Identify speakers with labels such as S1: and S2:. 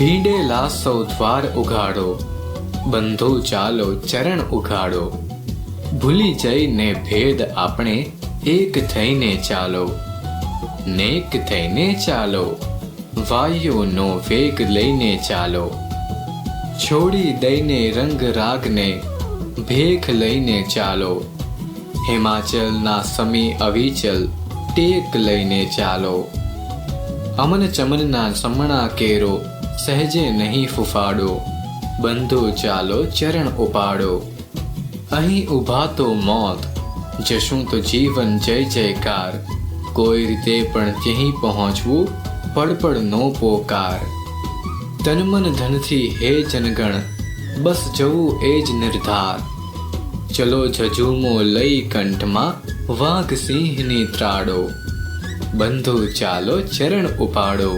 S1: ભીંડેલા સૌ દ્વાર ઉઘાડો, બંધો ચાલો ચરણ ઉઘાડો. ભૂલી જઈને ભેદ આપણે એક થઈને ચાલો, નેક થઈને ચાલો, વાયુનો વેગ લઈને ચાલો. છોડી દઈને રંગ રાગને ભેખ લઈને ચાલો, હિમાચલના સમી અવિચલ ટેક લઈને ચાલો. અમન ચમનના સમણા કેરો, સહેજે નહીં ફૂફાડો, બંધો ચાલો ચરણ ઉપાડો. અહીં ઊભા તો મોત, જશું તો જીવન જય જયકાર. કોઈ રીતે પણ ત્યાં પહોંચવું પડપડનો પોકાર. તનમન ધનથી હે જનગણ, બસ જવું એ જ નિર્ધાર. ચલો જજુમો લઈ કંઠમાં, વાઘ સિંહની ત્રાડો. બંધુ ચાલો ચરણ ઉપાડો.